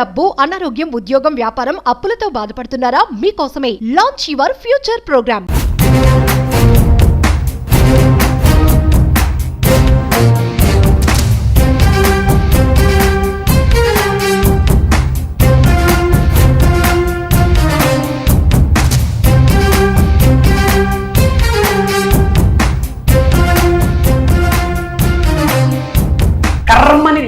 డబ్బు అనారోగ్యం ఉద్యోగం వ్యాపారం అప్పులతో బాధపడుతున్నారా? మీకోసమే లాంచ్ యువర్ ఫ్యూచర్ ప్రోగ్రామ్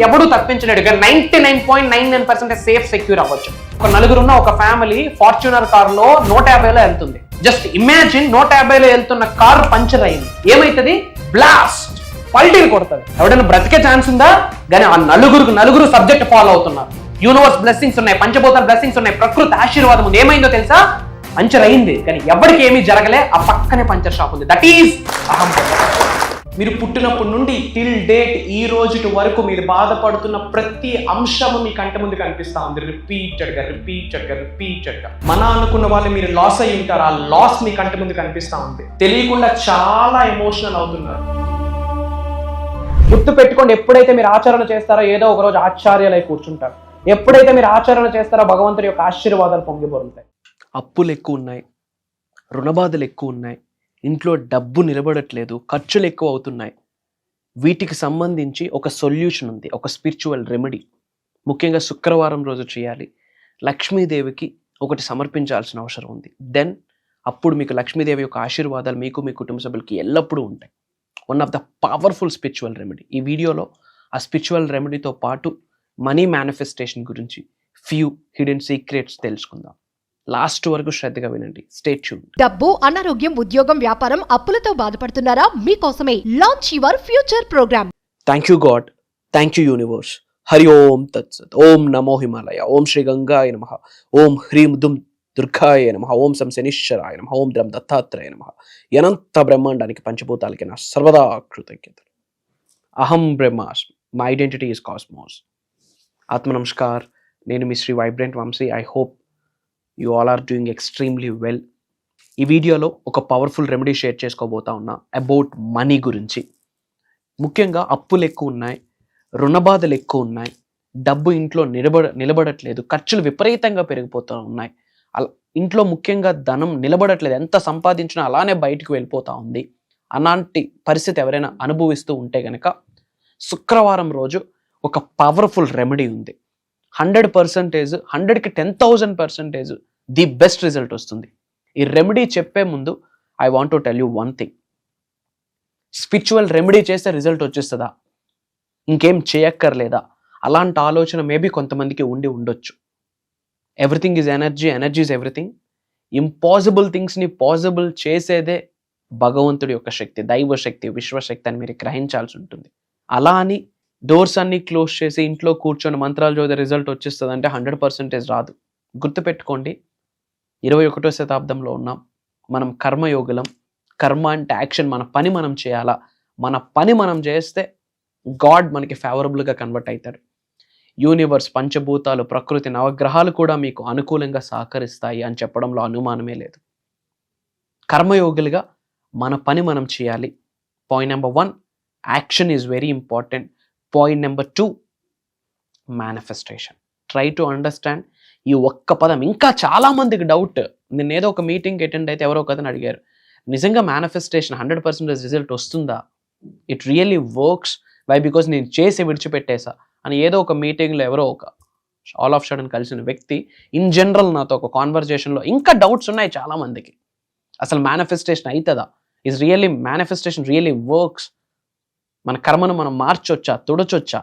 ఎవడు తప్పించలేడు. Ninety nine point nine nine percent safe secure అవ్వచ్చు. ఒక నలుగురున్న ఒక ఫ్యామిలీ ఫార్చునర్ కార్లో నూట యాభైలో వెళ్తుంది. జస్ట్ ఇమాజిన్ నూట యాభైలో వెళ్తున్న కార్ పంచర్ అయింది. ఏమైతుంది? బ్లాస్ట్ పల్టీని కొడుతుంది. ఎవడైనా బ్రతికే ఛాన్స్ ఉందా? కానీ ఆ నలుగురు నలుగురు సబ్జెక్ట్ ఫాలో అవుతున్నారు. యూనివర్స్ బ్లెస్సింగ్స్ ఉన్నాయి పంచభూతాల బ్లెస్సింగ్స్ ఉన్నాయి ప్రకృతి ఆశీర్వాదం ఉంది. ఏమైందో తెలుసా? పంచర్ అయింది. కానీ ఎవరికి ఏమీ జరగలే? ఆ పక్కనే పంచర్ షాప్ ఉంది. దట్ ఈస్ అహం మీరు పుట్టినప్పటి నుండి టిల్ డేట్ ఈ రోజుటి వరకు మీరు బాధపడుతున్న ప్రతి అంశము మీ కంటి ముందు కనిపిస్తా ఉంది. రిపీటెడ్గా రిపీటెడ్గా రిపీటెడ్గా మన అనుకున్న వాళ్ళు మీరు లాస్ అయ్యి ఉంటారు. ఆ లాస్ మీ కంటి ముందు కనిపిస్తూ ఉంది. తెలియకుండా చాలా ఎమోషనల్ అవుతున్నారు. గుర్తు పెట్టుకోండి ఎప్పుడైతే మీరు ఆచరణ చేస్తారో ఏదో ఒక రోజు ఆచార్యాలై కూర్చుంటారు. ఎప్పుడైతే మీరు ఆచరణ చేస్తారో భగవంతుడి యొక్క ఆశీర్వాదాలు పొంగిపోతాయి అప్పులు ఎక్కువ ఉన్నాయి. రుణబాధలు ఎక్కువ ఉన్నాయి. ఇంట్లో డబ్బు నిలబడట్లేదు ఖర్చులు ఎక్కువ అవుతున్నాయి వీటికి సంబంధించి ఒక సొల్యూషన్ ఉంది ఒక స్పిరిచువల్ రెమెడీ. ముఖ్యంగా శుక్రవారం రోజు చేయాలి. లక్ష్మీదేవికి ఒకటి సమర్పించాల్సిన అవసరం ఉంది. దెన్ అప్పుడు మీకు లక్ష్మీదేవి యొక్క ఆశీర్వాదాలు మీకు మీ కుటుంబ సభ్యులకి ఎల్లప్పుడూ ఉంటాయి. One of the powerful spiritual remedy ఈ వీడియోలో ఆ స్పిరిచువల్ రెమెడీతో పాటు మనీ మేనిఫెస్టేషన్ గురించి ఫ్యూ హిడెన్ సీక్రెట్స్ తెలుసుకుందాం. లాస్ట్ వరకు శ్రద్ధగా వినండి. స్టేట్ డబ్బు అనారోగ్యం ఉద్యోగం వ్యాపారం అప్పులతో బాధపడుతున్నారా? మీకోసమే launch your future program thank you god thank you universe Hari ఓం తత్సత్ ఓం నమో హిమాలయ ఓం శ్రీ గంగాయ నమ ఓం హ్రీం దుమ్ దుర్గాయ నమ ఓం సం శనిశ్వరాయ నమ ఓం ద్రం దత్తాత్రేయ నమ అనంత బ్రహ్మాండానికి పంచభూతాలకి నా సర్వదా కృతజ్ఞతలు అహం బ్రహ్మాస్మి మై ఐడెంటిటీ ఇస్ కాస్మోస్ ఆత్మ నమస్కార్ నేను మీ Shri vibrant Vamshi I hope you all are doing extremely well. ఈ వీడియోలో ఒక పవర్ఫుల్ రెమెడీ షేర్ చేసుకోబోతా ఉన్నా అబౌట్ మనీ గురించి. ముఖ్యంగా అప్పులు ఎక్కువ ఉన్నాయి రుణబాధలు ఎక్కువ ఉన్నాయి డబ్బు ఇంట్లో నిలబడ నిలబడట్లేదు ఖర్చులు విపరీతంగా పెరిగిపోతూ ఉన్నాయి. అలా ఇంట్లో ముఖ్యంగా ధనం నిలబడట్లేదు ఎంత సంపాదించినా అలానే బయటకు వెళ్ళిపోతూ ఉంది. అలాంటి పరిస్థితి ఎవరైనా అనుభవిస్తూ ఉంటే గనక శుక్రవారం రోజు ఒక పవర్ఫుల్ రెమెడీ ఉంది. హండ్రెడ్ పర్సంటేజ్ హండ్రెడ్కి ten thousand percentage the best result వస్తుంది. ఈ రెమెడీ చెప్పే ముందు I want to tell you one thing. Spiritual remedy చేస్తే రిజల్ట్ వచ్చేస్తుందా? ఇంకేం చేయక్కర్లేదా? అలాంటి ఆలోచన మేబీ కొంతమందికి ఉండి ఉండొచ్చు. Everything is energy energy is everything impossible థింగ్స్ని possible చేసేదే భగవంతుడి యొక్క శక్తి దైవ శక్తి విశ్వశక్తి అని మీరు గ్రహించాల్సి ఉంటుంది. అలా అని డోర్స్ అన్ని క్లోజ్ చేసి ఇంట్లో కూర్చొని మంత్రాలు చదివితే రిజల్ట్ వచ్చేస్తుంది అంటే హండ్రెడ్ పర్సెంటేజ్ రాదు. గుర్తుపెట్టుకోండి ఇరవై ఒకటో శతాబ్దంలో ఉన్నాం. మనం కర్మయోగులం. కర్మ అంటే యాక్షన్. మన పని మనం చేయాలా? మన పని మనం చేస్తే గాడ్ మనకి ఫేవరబుల్గా కన్వర్ట్ అవుతాడు. యూనివర్స్ పంచభూతాలు ప్రకృతి నవగ్రహాలు కూడా మీకు అనుకూలంగా సహకరిస్తాయి అని చెప్పడంలో అనుమానమే లేదు. కర్మయోగులుగా మన పని మనం చేయాలి. Point number one action is very important point number two manifestation try to understand ఈ ఒక్క పదం. ఇంకా చాలా మందికి డౌట్ నేను ఏదో ఒక మీటింగ్ అటెండ్ అయితే ఎవరో కథని అడిగారు నిజంగా మేనిఫెస్టేషన్ హండ్రెడ్ పర్సెంటేజ్ రిజల్ట్ వస్తుందా? It really works why because నేను చేసి విడిచిపెట్టేసా. అని ఏదో ఒక మీటింగ్లో ఎవరో ఒక ఆల్ ఆఫ్ షడన్ కలిసిన వ్యక్తి ఇన్ జనరల్ నాతో ఒక కాన్వర్జేషన్లో ఇంకా డౌట్స్ ఉన్నాయి చాలా మందికి అసలు మేనిఫెస్టేషన్ అవుతుందా is really manifestation really works మన కర్మను మనం మార్చొచ్చా? తుడచొచ్చా?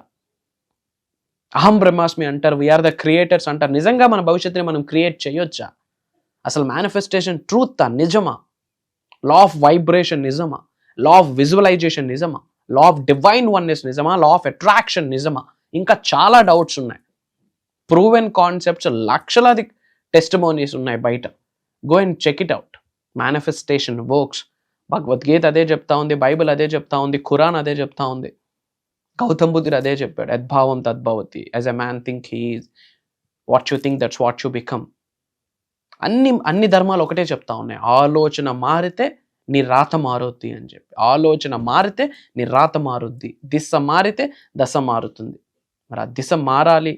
అహం బ్రహ్మాస్మి అంటారు వీఆర్ ద క్రియేటర్స్ అంటారు. నిజంగా మన భవిష్యత్తుని మనం క్రియేట్ చేయొచ్చా? అసలు మేనిఫెస్టేషన్ ట్రూత్ నిజమా? లా ఆఫ్ వైబ్రేషన్ నిజమా? లా ఆఫ్ విజువలైజేషన్ నిజమా? లా ఆఫ్ డివైన్ వన్నెస్ నిజమా? లా ఆఫ్ అట్రాక్షన్ నిజమా? ఇంకా చాలా డౌట్స్ ఉన్నాయి. ప్రూవెన్ కాన్సెప్ట్స్ లక్షలాది టెస్టిమోనీస్ ఉన్నాయి బయట. Go and check it out manifestation works Bhagavad Gita అదే చెప్తా ఉంది బైబిల్ అదే చెప్తా ఉంది ఖురాన్ అదే చెప్తా ఉంది. గౌతమ్ బుద్ధుడు అదే చెప్పాడు యద్భావం తద్భవతి as a man think he is what you think that's what you become అన్ని అన్ని ధర్మాలు ఒకటే చెప్తా ఉన్నాయి ఆలోచన మారితే నీ రాత మారుద్ది అని చెప్పి. ఆలోచన మారితే నీ రాత మారుద్ది దిశ మారితే దశ మారుతుంది. మరి ఆ దిశ మారాలి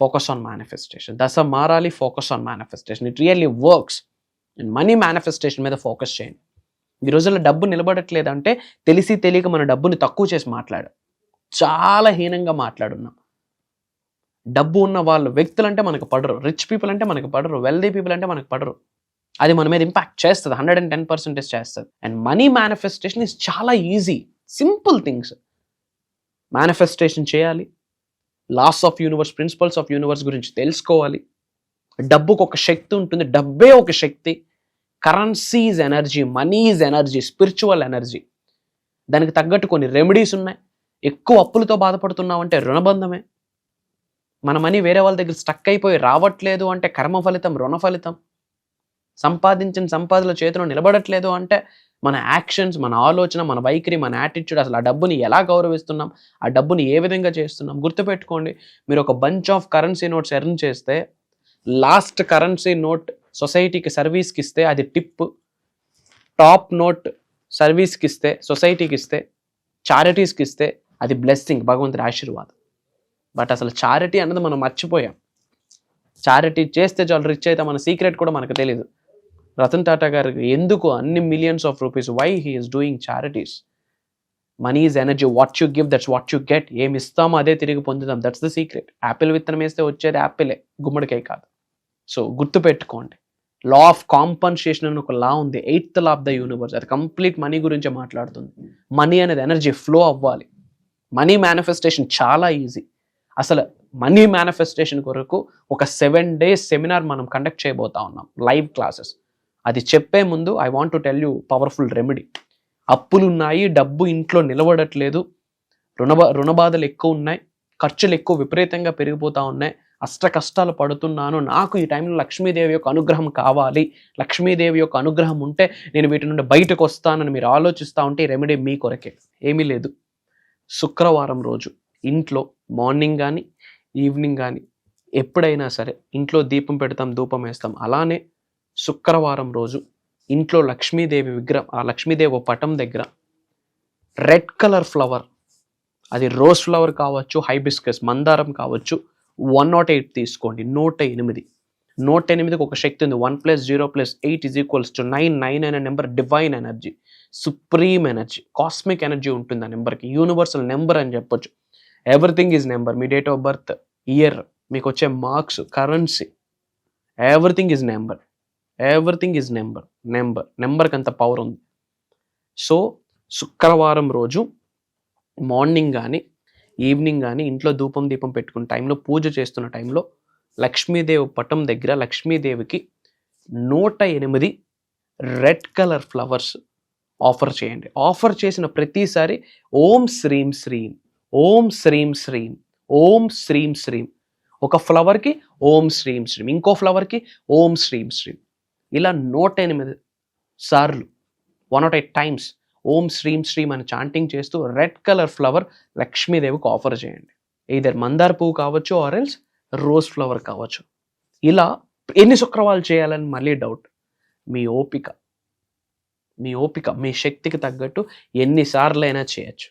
ఫోకస్ ఆన్ మేనిఫెస్టేషన్ దశ మారాలి focus on manifestation it really works and money manifestation మీద ఫోకస్ చేయండి. ఈ రోజుల్లో డబ్బు నిలబడట్లేదంటే తెలిసి తెలియక మన డబ్బుని తక్కువ చేసి మాట్లాడు చాలా హీనంగా మాట్లాడున్నాం. డబ్బు ఉన్న వాళ్ళు వ్యక్తులు అంటే మనకు పడరు రిచ్ పీపుల్ అంటే మనకు పడరు వెల్దీ పీపుల్ అంటే మనకు పడరు. అది మన మీద ఇంపాక్ట్ చేస్తుంది హండ్రెడ్ అండ్ టెన్ పర్సెంటేజ్ చేస్తుంది. అండ్ మనీ మేనిఫెస్టేషన్ ఇస్ చాలా ఈజీ సింపుల్ థింగ్స్ మేనిఫెస్టేషన్ చేయాలి laws of universe principles of universe గురించి తెలుసుకోవాలి. డబ్బుకు ఒక శక్తి ఉంటుంది డబ్బే ఒక శక్తి. Currency is energy money is energy spiritual energy. దానికి తగ్గట్టు కొన్ని రెమెడీస్ ఉన్నాయి. ఎక్కువ అప్పులతో బాధపడుతున్నామంటే రుణబంధమే. మన మనీ వేరే వాళ్ళ దగ్గర స్టక్ అయిపోయి రావట్లేదు అంటే కర్మ ఫలితం రుణ ఫలితం. సంపాదించిన సంపాదన చేతిలో నిలబడట్లేదు అంటే మన యాక్షన్స్ మన ఆలోచన మన వైఖరి మన యాటిట్యూడ్ అసలు ఆ డబ్బుని ఎలా గౌరవిస్తున్నాం? ఆ డబ్బుని ఏ విధంగా చేస్తున్నాం? గుర్తుపెట్టుకోండి. మీరు ఒక bunch of currency notes earn చేస్తే లాస్ట్ కరెన్సీ నోట్ సొసైటీకి సర్వీస్కి ఇస్తే అది టిప్. టాప్ నోట్ సర్వీస్కి ఇస్తే సొసైటీకి ఇస్తే చారిటీస్కి ఇస్తే అది బ్లెస్సింగ్ భగవంతుడి ఆశీర్వాదం. బట్ అసలు చారిటీ అన్నది మనం మర్చిపోయాం. చారిటీ చేస్తే చాలు రిచ్ అయితే మన సీక్రెట్ కూడా మనకు తెలియదు రతన్ టాటా గారికి ఎందుకు అన్ని millions of rupees why he is doing charities? Money is energy what you give that's what you get. ఏమి ఇస్తామో అదే తిరిగి పొందుతాం. That's the secret. యాపిల్ విత్తనం వేస్తే వచ్చేది యాపిలే గుమ్మడికాయ కాదు. సో గుర్తుపెట్టుకోండి లా ఆఫ్ కాంపన్సేషన్ అని ఒక లా ఉంది. Eighth law of the universe అది కంప్లీట్ మనీ గురించి మాట్లాడుతుంది. మనీ అనేది ఎనర్జీ ఫ్లో అవ్వాలి. మనీ మేనిఫెస్టేషన్ చాలా ఈజీ అసలు మనీ మేనిఫెస్టేషన్ కొరకు ఒక సెవెన్ డేస్ సెమినార్ మనం కండక్ట్ చేయబోతా ఉన్నాం. లైవ్ క్లాసెస్ అది చెప్పే ముందు I want to tell you powerful remedy అప్పులు ఉన్నాయి డబ్బు ఇంట్లో నిలబడట్లేదు. రుణ రుణబాధలు ఎక్కువ ఉన్నాయి. ఖర్చులు ఎక్కువ విపరీతంగా పెరిగిపోతూ ఉన్నాయి. అష్ట కష్టాలు పడుతున్నాను. నాకు ఈ టైంలో లక్ష్మీదేవి యొక్క అనుగ్రహం కావాలి. లక్ష్మీదేవి యొక్క అనుగ్రహం ఉంటే నేను వీటి నుండి బయటకు వస్తానని మీరు ఆలోచిస్తూ ఉంటే ఈ రెమెడీ మీ కొరకే. ఏమీ లేదు. శుక్రవారం రోజు ఇంట్లో మార్నింగ్ కానీ ఈవినింగ్ కానీ ఎప్పుడైనా సరే ఇంట్లో దీపం పెడతాం ధూపం వేస్తాం. అలానే శుక్రవారం రోజు ఇంట్లో లక్ష్మీదేవి విగ్రహం ఆ లక్ష్మీదేవి పటం దగ్గర రెడ్ కలర్ ఫ్లవర్ అది రోజ్ ఫ్లవర్ కావచ్చు హైబిస్కస్ మందారం కావచ్చు వన్ నాట్ ఎయిట్ తీసుకోండి నూట ఎనిమిది. నూట ఎనిమిదికి ఒక శక్తి ఉంది. One plus zero plus eight is equals to nine nine అనే number divine energy supreme energy cosmic energy ఉంటుంది ఆ నెంబర్కి యూనివర్సల్ నెంబర్ అని చెప్పొచ్చు. ఎవ్రీథింగ్ ఈజ్ నెంబర్ మీ డేట్ ఆఫ్ బర్త్ ఇయర్ మీకు వచ్చే marks currency everything is number everything is number number నెంబర్కి అంత పవర్ ఉంది. సో శుక్రవారం రోజు మార్నింగ్ కానీ ఈవినింగ్ కానీ ఇంట్లో ధూపం దీపం పెట్టుకున్న టైంలో పూజ చేస్తున్న టైంలో లక్ష్మీదేవి పటం దగ్గర లక్ష్మీదేవికి నూట ఎనిమిది రెడ్ కలర్ ఫ్లవర్స్ ఆఫర్ చేయండి. ఆఫర్ చేసిన ప్రతిసారి ఓం శ్రీం శ్రీం ఓం శ్రీం శ్రీం ఓం శ్రీం శ్రీం. ఒక ఫ్లవర్కి ఓం శ్రీం శ్రీం ఇంకో ఫ్లవర్కి ఓం శ్రీం శ్రీం. ఇలా నూట ఎనిమిది సార్లు వన్ నాట్ ఎయిట్ టైమ్స్ ఓం శ్రీం శ్రీం అని చాంటింగ్ చేస్తూ రెడ్ కలర్ ఫ్లవర్ లక్ష్మీదేవికి ఆఫర్ చేయండి. ఇదర్ మందార పువ్వు కావచ్చు ఆర్ ఎల్స్ రోజ్ ఫ్లవర్ కావచ్చు. ఇలా ఎన్ని శుక్రవారాలు చేయాలని మళ్ళీ డౌట్ మీ ఓపిక. మీ ఓపిక మీ శక్తికి తగ్గట్టు ఎన్నిసార్లు అయినా చేయొచ్చు.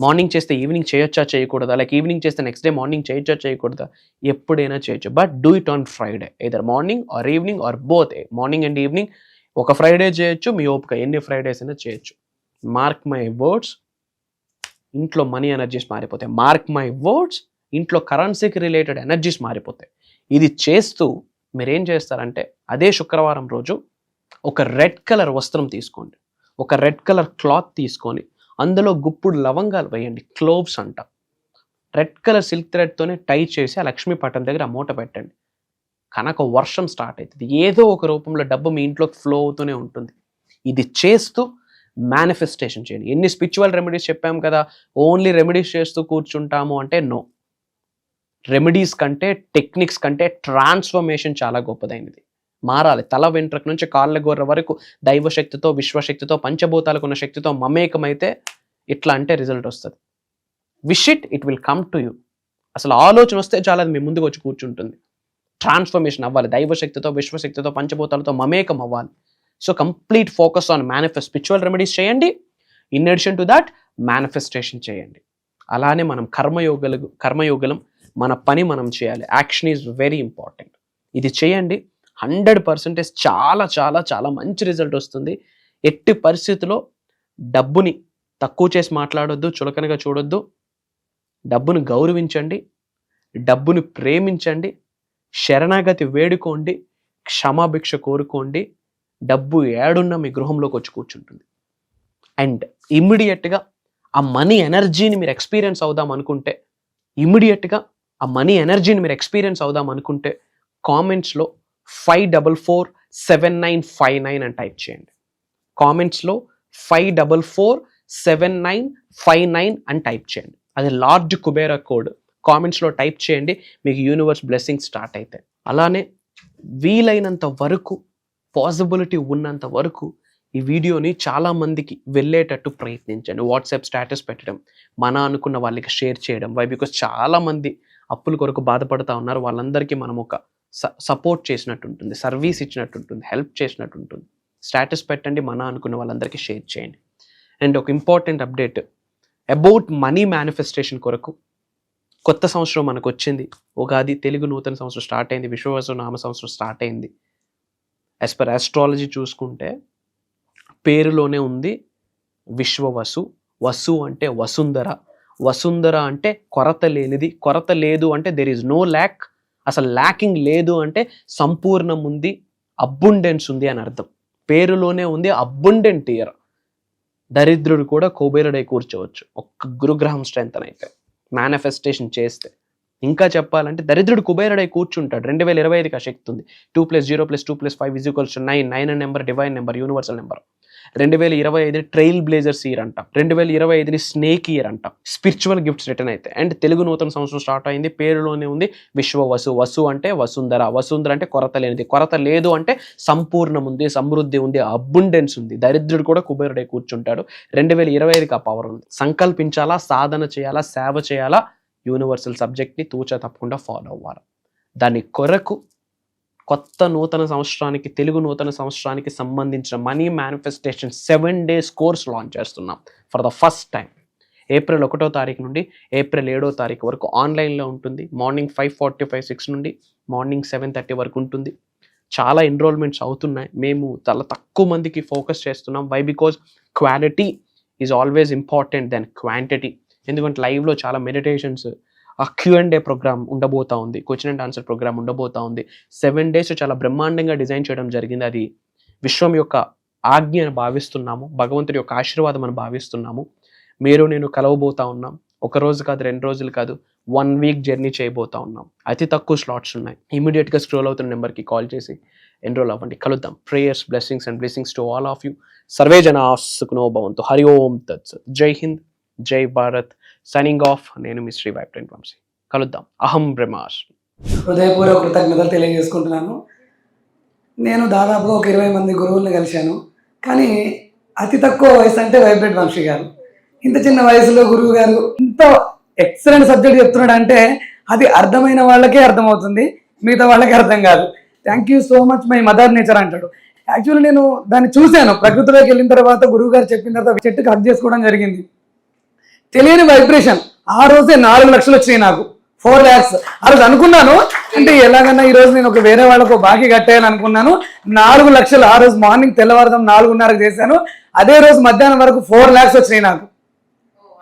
మార్నింగ్ చేస్తే ఈవినింగ్ చేయొచ్చా చేయకూడదా? లైక్ ఈవినింగ్ చేస్తే నెక్స్ట్ డే మార్నింగ్ చేయొచ్చా చేయకూడదా? ఎప్పుడైనా చేయొచ్చు. But do it on Friday either morning or evening or both morning and evening ఒక ఫ్రైడే చేయొచ్చు మీ ఓపిక ఎన్ని ఫ్రైడేస్ అయినా చేయొచ్చు. మార్క్ మై వర్డ్స్ ఇంట్లో మనీ ఎనర్జీస్ మారిపోతాయి. మార్క్ మై వర్డ్స్ ఇంట్లో కరెన్సీకి రిలేటెడ్ ఎనర్జీస్ మారిపోతాయి. ఇది చేస్తూ మీరు ఏం చేస్తారంటే అదే శుక్రవారం రోజు ఒక రెడ్ కలర్ వస్త్రం తీసుకోండి. ఒక రెడ్ కలర్ క్లాత్ తీసుకొని అందులో గుప్పుడు లవంగాలు వేయండి. క్లోవ్స్ అంట. రెడ్ కలర్ సిల్క్ థ్రెడ్తోనే టై చేసి ఆ లక్ష్మీ పట్టణం దగ్గర ఆ మూట పెట్టండి. కనుక వర్షం స్టార్ట్ అవుతుంది. ఏదో ఒక రూపంలో డబ్బు మీ ఇంట్లోకి ఫ్లో అవుతూనే ఉంటుంది. ఇది చేస్తూ మేనిఫెస్టేషన్ చేయండి. ఎన్ని స్పిరిచువల్ రెమెడీస్ చెప్పాం కదా ఓన్లీ రెమెడీస్ చేస్తూ కూర్చుంటాము అంటే నో రెమెడీస్ కంటే టెక్నిక్స్ కంటే ట్రాన్స్ఫర్మేషన్ చాలా గొప్పదైనది. మారాలి. తల వెంట్రుక నుంచి కాళ్ళ గొర్రె వరకు దైవశక్తితో విశ్వశక్తితో పంచభూతాలకు ఉన్న శక్తితో మమేకమైతే ఇట్లా అంటే రిజల్ట్ వస్తుంది. Wish it it will come to you అసలు ఆలోచన వస్తే చాలా అది మీ ముందుకు వచ్చి కూర్చుంటుంది. ట్రాన్స్ఫర్మేషన్ అవ్వాలి. దైవశక్తితో విశ్వశక్తితో పంచభూతాలతో మమేకం అవ్వాలి. So complete focus on manifest spiritual remedies చేయండి. In addition to that manifestation చేయండి. అలానే మనం కర్మయోగలు కర్మయోగలం మన పని మనం చేయాలి. యాక్షన్ ఈజ్ వెరీ ఇంపార్టెంట్ ఇది చేయండి. హండ్రెడ్ పర్సెంటేజ్ చాలా చాలా చాలా మంచి రిజల్ట్ వస్తుంది. ఎట్టి పరిస్థితిలో డబ్బుని తక్కువ చేసి మాట్లాడొద్దు చులకనగా చూడొద్దు. డబ్బును గౌరవించండి. డబ్బును ప్రేమించండి. శరణాగతి వేడుకోండి. క్షమాభిక్ష కోరుకోండి. డబ్బు ఏడున్నా మీ గృహంలోకి వచ్చి కూర్చుంటుంది. అండ్ ఇమ్మీడియట్గా ఆ మనీ ఎనర్జీని మీరు ఎక్స్పీరియన్స్ అవుదాం అనుకుంటే ఇమ్మీడియట్గా ఆ మనీ ఎనర్జీని మీరు ఎక్స్పీరియన్స్ అవుదాం అనుకుంటే కామెంట్స్లో five double four seven nine five nine అని టైప్ చేయండి. కామెంట్స్లో five double four seven nine five nine అని టైప్ చేయండి. అది లార్జ్ కుబేరా కోడ్. కామెంట్స్లో టైప్ చేయండి మీకు యూనివర్స్ బ్లెస్సింగ్ స్టార్ట్ అవుతాయి అలానే వీలైనంత వరకు పాసిబిలిటీ ఉన్నంత వరకు ఈ వీడియోని చాలామందికి వెళ్ళేటట్టు ప్రయత్నించండి. వాట్సాప్ స్టేటస్ పెట్టడం మన అనుకున్న వాళ్ళకి షేర్ చేయడం. వై బికాస్ చాలామంది అప్పుల కొరకు బాధపడుతూ ఉన్నారు. వాళ్ళందరికీ మనం ఒక సపోర్ట్ చేసినట్టు ఉంటుంది సర్వీస్ ఇచ్చినట్టు ఉంటుంది హెల్ప్ చేసినట్టు ఉంటుంది స్టేటస్ పెట్టండి మన అనుకున్న వాళ్ళందరికీ షేర్ చేయండి. అండ్ ఒక important update about money manifestation కొరకు కొత్త సంవత్సరం మనకు వచ్చింది ఉగాది తెలుగు నూతన సంవత్సరం స్టార్ట్ అయింది. విశ్వవసు నామ సంవత్సరం స్టార్ట్ అయింది. యాజ్ పర్ ఆస్ట్రాలజీ చూసుకుంటే పేరులోనే ఉంది విశ్వవసు. వసు అంటే వసుంధర. వసుంధర అంటే కొరత లేనిది. కొరత లేదు అంటే దెర్ ఈజ్ నో ల్యాక్ అసలు ల్యాకింగ్ లేదు అంటే సంపూర్ణం ఉంది అబ్బుండెన్స్ ఉంది అని అర్థం. పేరులోనే ఉంది అబ్బుండెంట్ ఇయర్ దరిద్రుడు కూడా కుబేరుడై కూర్చోవచ్చు. ఒక్క గురుగ్రహం స్ట్రెంత్ అయితే మేనిఫెస్టేషన్ చేస్తే. ఇంకా చెప్పాలంటే దరిద్రుడు కుబేరుడై కూర్చుంటాడు. రెండు వేల ఇరవై ఐదుకి ఆ శక్తి ఉంది. Two plus zero plus two plus five equals nine. Nine number divine number universal number. రెండు వేల ఇరవై ఐదు ట్రైల్ బ్లేజర్స్ ఇయర్ అంట. రెండు వేల ఇరవై ఐదుని స్నేక్ ఇయర్ అంట. స్పిరిచువల్ గిఫ్ట్స్ రిటర్న్ అయితే. అండ్ తెలుగు నూతన సంవత్సరం స్టార్ట్ అయింది. పేరులోనే ఉంది విశ్వ వసు. వసు అంటే వసుంధర. వసుంధర అంటే కొరత లేనిది. కొరత లేదు అంటే సంపూర్ణం ఉంది సమృద్ధి ఉంది అబ్బుండెన్స్ ఉంది. దరిద్రుడు కూడా కుబేరుడే కూర్చుంటాడు. రెండు వేల ఇరవై ఐదుకి ఆ పవర్ ఉంది. సంకల్పించాలా? సాధన చేయాలా? సేవ చేయాలా? యూనివర్సల్ సబ్జెక్ట్ని తూచా తప్పకుండా ఫాలో అవ్వాలి. దాని కొరకు కొత్త నూతన సంవత్సరానికి తెలుగు నూతన సంవత్సరానికి సంబంధించిన money manifestation seven days course launch చేస్తున్నాం. For the first time April ఒకటో తారీఖు నుండి ఏప్రిల్ ఏడో తారీఖు వరకు ఆన్లైన్లో ఉంటుంది. Morning five forty five six నుండి మార్నింగ్ సెవెన్ థర్టీ వరకు ఉంటుంది. చాలా ఎన్రోల్మెంట్స్ అవుతున్నాయి. మేము చాలా తక్కువ మందికి ఫోకస్ చేస్తున్నాం. Why because quality is always important then quantity ఎందుకంటే లైవ్లో చాలా మెడిటేషన్స్ ఆ క్యూ అండ్ డే ప్రోగ్రామ్ ఉండబోతా ఉంది. క్వశ్చన్ అండ్ ఆన్సర్ ప్రోగ్రామ్ ఉండబోతా ఉంది. సెవెన్ డేస్ చాలా బ్రహ్మాండంగా డిజైన్ చేయడం జరిగింది. అది విశ్వం యొక్క ఆజ్ఞ అని భావిస్తున్నాము. భగవంతుడి యొక్క ఆశీర్వాదం అని భావిస్తున్నాము. మీరు నేను కలవబోతా ఉన్నాం. ఒక రోజు కాదు రెండు రోజులు కాదు వన్ వీక్ జర్నీ చేయబోతా ఉన్నాం. అతి తక్కువ స్లాట్స్ ఉన్నాయి. ఇమీడియట్గా స్క్రోల్ అవుతున్న నెంబర్కి కాల్ చేసి ఎన్రోల్ అవ్వండి. కలుద్దాం. Prayers blessings and blessings to all of you survey జనా సుకునో భవంతు. హరి ఓం తత్స్ జై హింద్. జై భారత్ సైనింగ్ ఆఫ్ నేను మీ శ్రీ వైబ్రెంట్ వంశీ. కలుద్దాం. అహం బ్రహ్మాస్మి హృదయపూర్వక కృతజ్ఞతలు తెలియజేసుకుంటున్నాను. నేను దాదాపుగా ఒక ఇరవై మంది గురువుల్ని కలిశాను. కానీ అతి తక్కువ వయసు అంటే వైబ్రెంట్ వంశీ గారు. ఇంత చిన్న వయసులో గురువు గారు ఇంత ఎక్సలెంట్ సబ్జెక్ట్ చెప్తున్నాడు అంటే అది అర్థమైన వాళ్ళకే అర్థమవుతుంది. మిగతా వాళ్ళకి అర్థం కాదు. Thank you so much my mother nature అంటాడు. యాక్చువల్లీ నేను దాన్ని చూశాను. ప్రకృతిలోకి వెళ్ళిన తర్వాత గురువు గారు చెప్పిన తర్వాత చెట్టుకి హక్ చేసుకోవడం జరిగింది. తెలియని వైబ్రేషన్ ఆ రోజే నాలుగు లక్షలు వచ్చినాయి నాకు. ఫోర్ ల్యాక్స్ ఆ రోజు అనుకున్నాను అంటే ఎలాగన్నా ఈ రోజు నేను ఒక వేరే వాళ్ళకు బాకీ కట్టేయాలని అనుకున్నాను. నాలుగు లక్షలు ఆ రోజు మార్నింగ్ తెల్లవారుదాం నాలుగున్నరకు చేశాను. అదే రోజు మధ్యాహ్నం వరకు ఫోర్ ల్యాక్స్ వచ్చినాయి నాకు.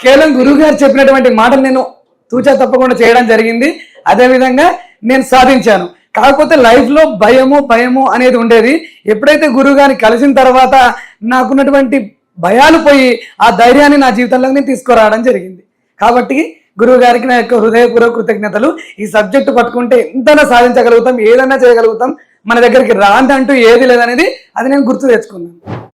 కేవలం గురువు గారు చెప్పినటువంటి మాటలు నేను తూచా తప్పకుండా చేయడం జరిగింది. అదేవిధంగా నేను సాధించాను. కాకపోతే లైఫ్లో భయము భయము అనేది ఉండేది. ఎప్పుడైతే గురువు గారిని కలిసిన తర్వాత నాకున్నటువంటి భయాలు పోయి ఆ ధైర్యాన్ని నా జీవితంలో నేను తీసుకురావడం జరిగింది. కాబట్టి గురువు గారికి నా యొక్క హృదయపూర్వక కృతజ్ఞతలు. ఈ సబ్జెక్టు పట్టుకుంటే ఎంతైనా సాధించగలుగుతాం ఏదైనా చేయగలుగుతాం. మన దగ్గరికి రాంది అంటూ ఏది లేదనేది అది నేను గుర్తు తెచ్చుకున్నాను.